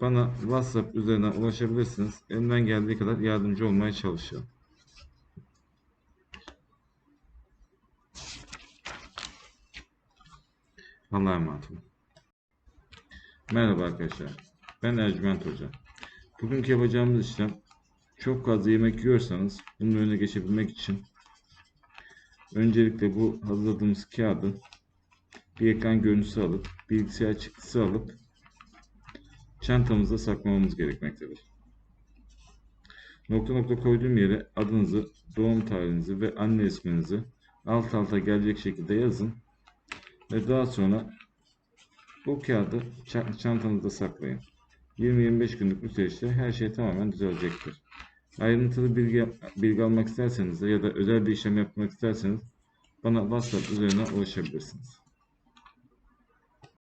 bana WhatsApp üzerinden ulaşabilirsiniz. Elimden geldiği kadar yardımcı olmaya çalışıyorum. Allah'a emanet olun. Merhaba arkadaşlar. Ben Ercüment Hoca. Bugünkü yapacağımız işlem çok fazla yemek yiyorsanız bunun önüne geçebilmek için öncelikle bu hazırladığımız kağıdı bir ekran görüntüsü alıp bilgisayar çıktısı alıp çantamızda saklamamız gerekmektedir. Nokta nokta koyduğum yere adınızı, doğum tarihinizi ve anne isminizi alt alta gelecek şekilde yazın ve daha sonra bu kağıdı ça- çantanızda saklayın. 20-25 günlük bir süreçte her şey tamamen düzelecektir. Ayrıntılı bilgi, bilgi almak isterseniz de ya da özel bir işlem yapmak isterseniz bana WhatsApp üzerinden ulaşabilirsiniz.